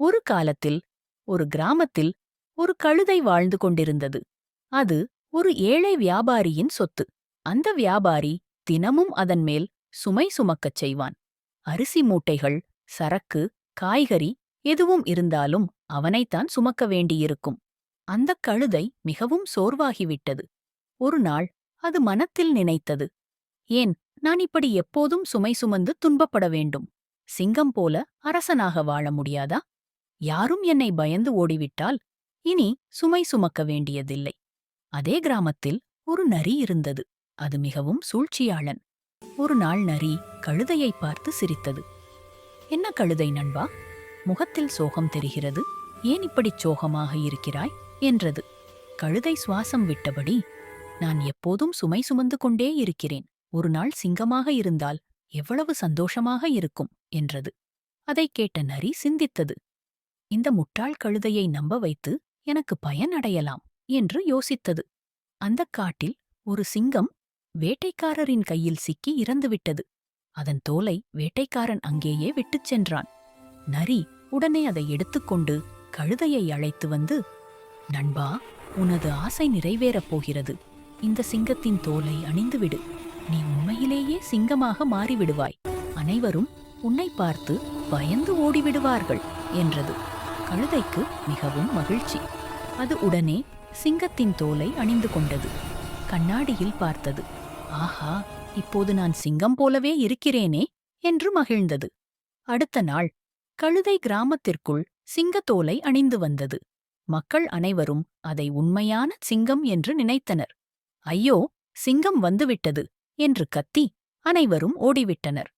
ஒரு காலத்தில் ஒரு கிராமத்தில் ஒரு கழுதை வாழ்ந்து கொண்டிருந்தது. அது ஒரு ஏழை வியாபாரியின் சொத்து. அந்த வியாபாரி தினமும் அதன் மேல் சுமை சுமக்கச் செய்வான். அரிசி மூட்டைகள் சரக்கு காய்கறி எதுவும் இருந்தாலும் அவனைத்தான் சுமக்க வேண்டியிருக்கும். அந்தக் கழுதை மிகவும் சோர்வாகிவிட்டது. ஒரு நாள் அது மனத்தில் நினைத்தது. ஏன் நான் இப்படி எப்போதும் சுமை சுமந்து துன்பப்பட வேண்டும்? சிங்கம் போல அரசனாக வாழ முடியாதா? யாரும் என்னை பயந்து ஓடிவிட்டால் இனி சுமை சுமக்க வேண்டியதில்லை. அதே கிராமத்தில் ஒரு நரி இருந்தது. அது மிகவும் சூழ்ச்சியாளன். ஒரு நாள் நரி கழுதையை பார்த்து சிரித்தது. என்ன கழுதை நண்பா முகத்தில் சோகம் தெரிகிறது. ஏன் இப்படிச் சோகமாக இருக்கிறாய்? என்றது. கழுதை சுவாசம் விட்டபடி நான் எப்போதும் சுமை சுமந்து கொண்டே இருக்கிறேன். ஒரு நாள் சிங்கமாக இருந்தால் எவ்வளவு சந்தோஷமாக இருக்கும்? என்றது. அதைக் கேட்ட நரி சிந்தித்தது. இந்த முட்டாள் கழுதையை நம்ப வைத்து எனக்கு பயன் அடையலாம் என்று யோசித்தது. அந்தக் காட்டில் ஒரு சிங்கம் வேட்டைக்காரரின் கையில் சிக்கி இறந்துவிட்டது. அதன் தோலை வேட்டைக்காரன் அங்கேயே விட்டுச் சென்றான். நரி உடனே அதை எடுத்துக்கொண்டு கழுதையை அழைத்து வந்து நண்பா உனது ஆசை நிறைவேறப் போகிறது. இந்த சிங்கத்தின் தோலை அணிந்துவிடு. நீ உண்மையிலேயே சிங்கமாக மாறிவிடுவாய். அனைவரும் உன்னை பார்த்து பயந்து ஓடிவிடுவார்கள் என்றது. கழுதைக்கு மிகவும் மகிழ்ச்சி. அது உடனே சிங்கத்தின் தோலை அணிந்து கொண்டது. கண்ணாடியில் பார்த்தது. ஆஹா இப்போது நான் சிங்கம் போலவே இருக்கிறேனே என்று மகிழ்ந்தது. அடுத்த நாள் கழுதை கிராமத்திற்குள் சிங்கத்தோலை அணிந்து வந்தது. மக்கள் அனைவரும் அதை உண்மையான சிங்கம் என்று நினைத்தனர். ஐயோ சிங்கம் வந்துவிட்டது என்று கத்தி அனைவரும் ஓடிவிட்டனர்.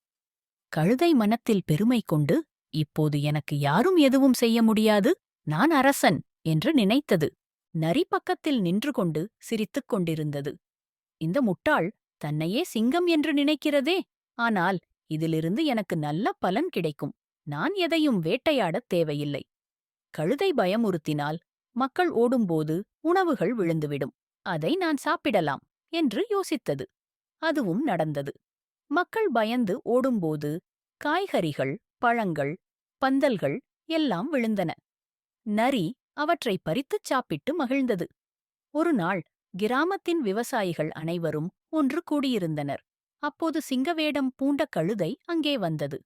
கழுதை மனத்தில் பெருமை கொண்டு இப்போது எனக்கு யாரும் எதுவும் செய்ய முடியாது நான் அரசன் என்று நினைத்தது. நரி பக்கத்தில் நின்று கொண்டு சிரித்துக் கொண்டிருந்தது. இந்த முட்டாள் தன்னையே சிங்கம் என்று நினைக்கிறதே ஆனால் இதிலிருந்து எனக்கு நல்ல பலன் கிடைக்கும். நான் எதையும் வேட்டையாடத் தேவையில்லை. கழுதை பயமுறுத்தினால் மக்கள் ஓடும்போது உணவுகள் விழுந்துவிடும். அதை நான் சாப்பிடலாம் என்று யோசித்தது. அதுவும் நடந்தது. மக்கள் பயந்து ஓடும்போது காய்கறிகள் பழங்கள் பந்தல்கள் எல்லாம் விழுந்தன. நரி அவற்றை பறித்துச் சாப்பிட்டு மகிழ்ந்தது. ஒரு நாள் கிராமத்தின் விவசாயிகள் அனைவரும் ஒன்று கூடியிருந்தனர். அப்போது சிங்கவேடம் பூண்ட கழுதை அங்கே வந்தது.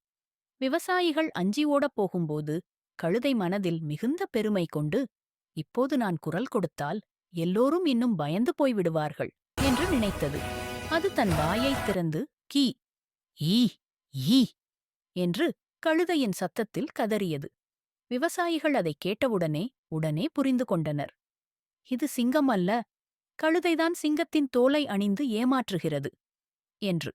விவசாயிகள் அஞ்சி ஓடப் போகும்போது கழுதை மனதில் மிகுந்த பெருமை கொண்டு இப்போது நான் குரல் கொடுத்தால் எல்லோரும் இன்னும் பயந்து போய்விடுவார்கள் என்று நினைத்தது. அது தன் வாயைத் திறந்து கீ ஈ ஈ என்று கழுதையின் சத்தத்தில் கதறியது. விவசாயிகள் அதைக் கேட்டவுடனே உடனே புரிந்து கொண்டனர். இது சிங்கம் அல்ல. கழுதைதான் சிங்கத்தின் தோலை அணிந்து ஏமாற்றுகிறது என்று.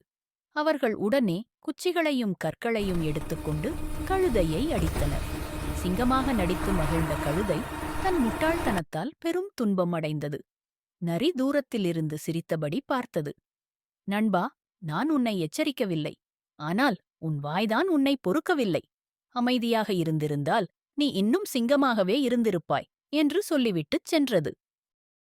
அவர்கள் உடனே குச்சிகளையும் கற்களையும் எடுத்துக்கொண்டு கழுதையை அடித்தனர். சிங்கமாக நடித்து மகிழ்ந்த கழுதை தன் முட்டாள்தனத்தால் பெரும் துன்பம் அடைந்தது. நரி தூரத்திலிருந்து சிரித்தபடி பார்த்தது. நண்பா நான் உன்னை எச்சரிக்கவில்லை. ஆனால் உன் வாய்தான் உன்னை பொறுக்கவில்லை. அமைதியாக இருந்திருந்தால் நீ இன்னும் சிங்கமாகவே இருந்திருப்பாய் என்று சொல்லிவிட்டுச் சென்றது.